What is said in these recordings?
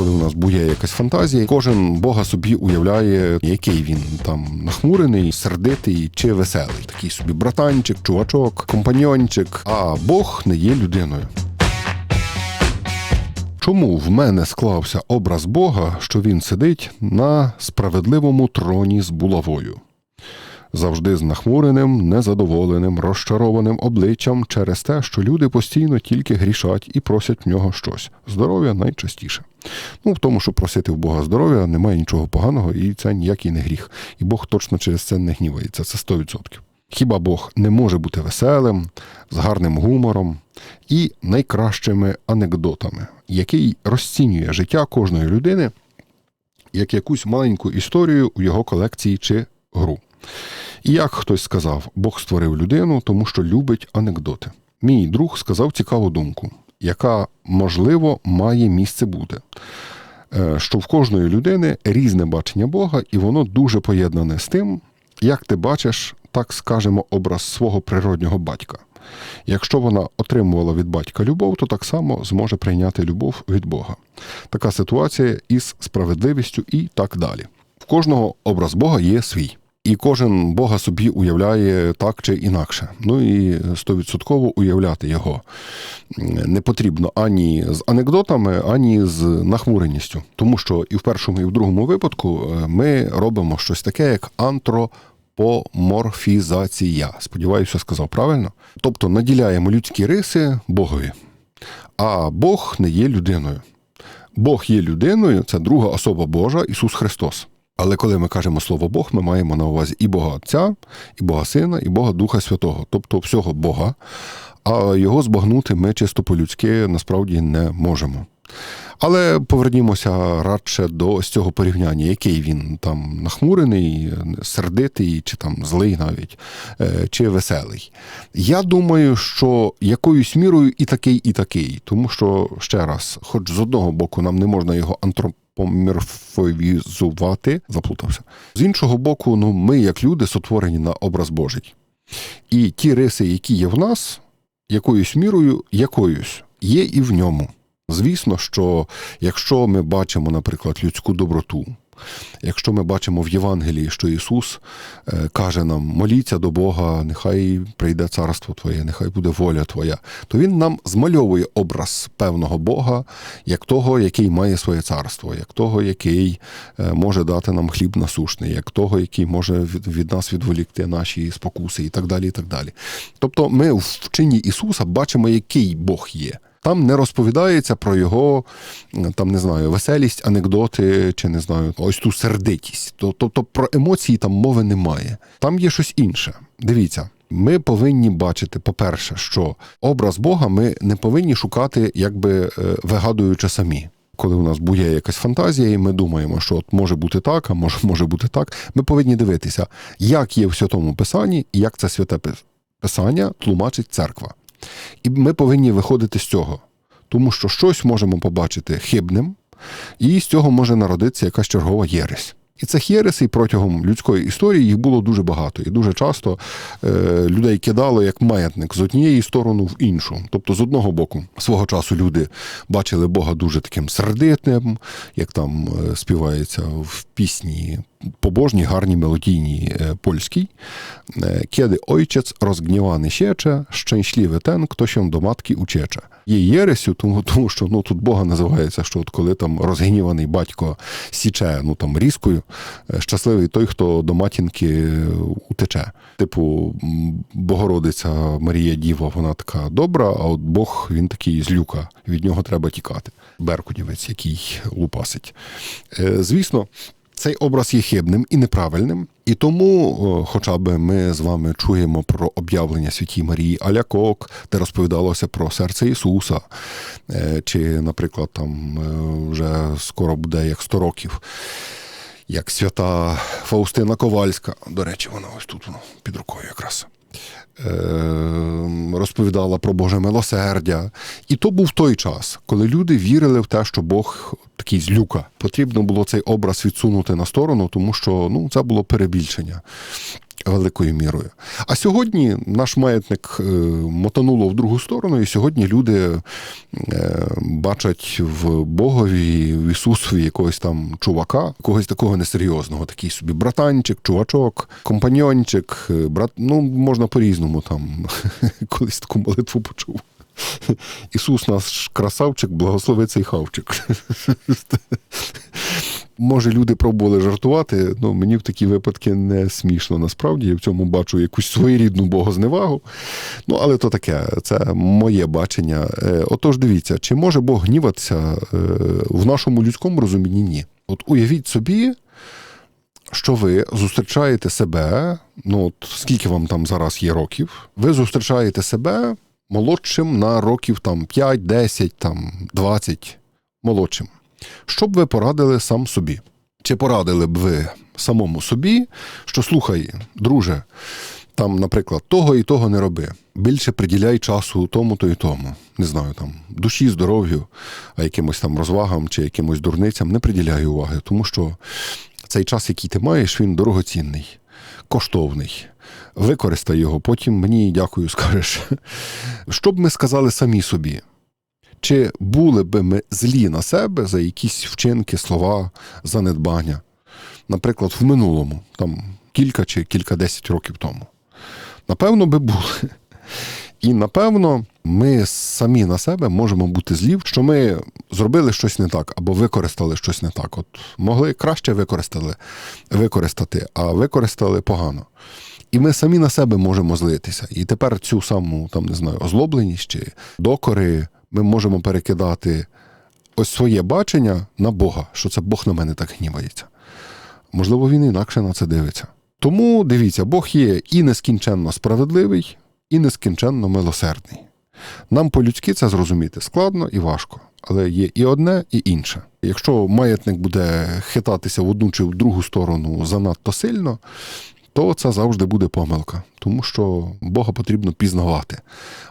коли у нас бує якась фантазія, кожен Бога собі уявляє, який він там нахмурений, сердитий чи веселий. Такий собі братанчик, чувачок, компаньончик. А Бог не є людиною. Чому в мене склався образ Бога, що він сидить на справедливому троні з булавою? Завжди з нахмуреним, незадоволеним, розчарованим обличчям через те, що люди постійно тільки грішать і просять в нього щось. Здоров'я найчастіше. Ну, в тому, що просити в Бога здоров'я, немає нічого поганого, і це ніякий не гріх. І Бог точно через це не гнівається, це 100%. Хіба Бог не може бути веселим, з гарним гумором і найкращими анекдотами, який розцінює життя кожної людини як якусь маленьку історію у його колекції чи гру. І як хтось сказав, Бог створив людину, тому що любить анекдоти. Мій друг сказав цікаву думку, яка, можливо, має місце бути. Е, Що в кожної людини різне бачення Бога, і воно дуже поєднане з тим, як ти бачиш, так скажемо, образ свого природнього батька. Якщо вона отримувала від батька любов, то так само зможе прийняти любов від Бога. Така ситуація із справедливістю і так далі. В кожного образ Бога є свій. І кожен Бога собі уявляє так чи інакше. Ну і стовідсотково уявляти його не потрібно ані з анекдотами, ані з нахмуреністю. Тому що і в першому, і в другому випадку е, ми робимо щось таке, як антропоморфізація. Сподіваюся, сказав правильно. Тобто наділяємо людські риси Богові, а Бог не є людиною. Бог є людиною, це друга особа Божа, Ісус Христос. Але коли ми кажемо слово Бог, ми маємо на увазі і Бога Отця, і Бога Сина, і Бога Духа Святого, тобто всього Бога, а його збагнути ми чисто по-людськи насправді не можемо. Але повернімося радше до ось цього порівняння, який він там нахмурений, сердитий, чи там злий навіть, е, чи веселий. Я думаю, що якоюсь мірою і такий, і такий, тому що ще раз, хоч з одного боку, нам не можна його антропоморфізувати, заплутався. З іншого боку, ну ми, як люди, сотворені на образ Божий. І ті риси, які є в нас, якоюсь мірою, якоюсь є і в ньому. Звісно, що якщо ми бачимо, наприклад, людську доброту, якщо ми бачимо в Євангелії, що Ісус е, каже нам: моліться до Бога, нехай прийде царство Твоє, нехай буде воля Твоя, то Він нам змальовує образ певного Бога, як того, який має своє царство, як того, який е, може дати нам хліб насушний, як того, який може від, нас відволікти наші спокуси, і так далі. і так далі. Тобто, ми в вченні Ісуса бачимо, який Бог є. Там не розповідається про його там не знаю, веселість, анекдоти чи не знаю, ось ту сердитість. Тобто про емоції там мови немає. Там є щось інше. Дивіться. Ми повинні бачити, по-перше, що образ Бога ми не повинні шукати, якби е, вигадуючи самі. Коли у нас бує якась фантазія, і ми думаємо, що от може бути так, а може може бути так. Ми повинні дивитися, як є в святому писанні і як це святе писання тлумачить церква. І ми повинні виходити з цього, тому що щось можемо побачити хибним, і з цього може народитися якась чергова єресь. І цих єресей протягом людської історії їх було дуже багато. І дуже часто е, людей кидало як маятник з однієї сторони в іншу. Тобто, з одного боку, свого часу люди бачили Бога дуже таким сердитним, як там е, співається в пісні побожній, гарній мелодійній е, польській. Е, Kiedy ojciec rozgniewany siecze, szczęśliwy ten, kto się до матки учече. Є єресю, тому, тому що ну, тут Бога називається, що от коли там розгніваний батько січе ну, там, різкою, е, щасливий той, хто до матінки утече. Типу, Богородиця Марія Діва, вона така добра, а от Бог він такий злюка, від нього треба тікати. Беркунівець, який лупасить. Звісно. Цей образ є хибним і неправильним, і тому, хоча б ми з вами чуємо про об'явлення Святій Марії Алякок, де розповідалося про серце Ісуса, чи, наприклад, там вже скоро буде як 100 років, як свята Фаустина Ковальська. До речі, вона ось тут воно під рукою якраз. Розповідала про Боже милосердя. І то був той час, коли люди вірили в те, що Бог такий злюка. Потрібно було цей образ відсунути на сторону, тому що ну, це було перебільшення. великою мірою. А сьогодні наш маятник е, мотануло в другу сторону, і сьогодні люди е, бачать в Богові, в Ісусові якогось там чувака, когось такого несерйозного, такий собі братанчик, чувачок, компаньончик, е, брат, ну можна по-різному там колись таку молитву почув. Ісус наш красавчик, благослови цей хавчик. Може, люди пробували жартувати, ну мені в такі випадки не смішно. Насправді я в цьому бачу якусь своєрідну богозневагу. Ну, але то таке, це моє бачення. Е, Отож, дивіться, чи може Бог гніватися е, в нашому людському розумінні? Ні. От уявіть собі, що ви зустрічаєте себе, ну от скільки вам там зараз є років, ви зустрічаєте себе молодшим на років там 5, 10, там 20 молодшим. Що б ви порадили сам собі? Чи порадили б ви самому собі, що слухай, друже, там, наприклад, того і того не роби. Більше приділяй часу тому, то і тому. Не знаю, там душі, здоров'ю, а якимось там розвагам чи якимось дурницям не приділяй уваги, тому що цей час, який ти маєш, він дорогоцінний, коштовний. Використай його, потім мені дякую, скажеш. Що б ми сказали самі собі? Чи були би ми злі на себе за якісь вчинки, слова, занедбання? Наприклад, в минулому, там кілька чи кількадесять років тому. Напевно, би були. І напевно, ми самі на себе можемо бути злі, що ми зробили щось не так або використали щось не так. От могли краще використали, використати, а використали погано. І ми самі на себе можемо злитися. І тепер цю саму там не знаю, озлобленість чи докори ми можемо перекидати ось своє бачення на Бога, що це Бог на мене так гнівається. Можливо, він інакше на це дивиться. Тому дивіться, Бог є і нескінченно справедливий, і нескінченно милосердний. Нам по-людськи це зрозуміти складно і важко, але є і одне, і інше. Якщо маятник буде хитатися в одну чи в другу сторону занадто сильно, то це завжди буде помилка, тому що Бога потрібно пізнавати,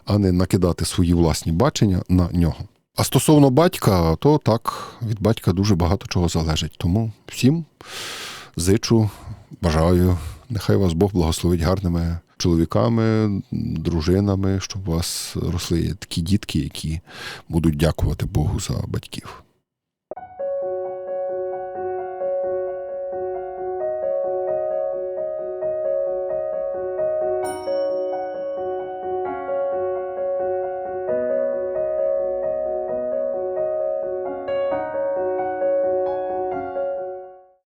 а не накидати свої власні бачення на нього. А стосовно батька, то так, від батька дуже багато чого залежить. Тому всім зичу, бажаю, нехай вас Бог благословить гарними чоловіками, дружинами, щоб у вас росли такі дітки, які будуть дякувати Богу за батьків.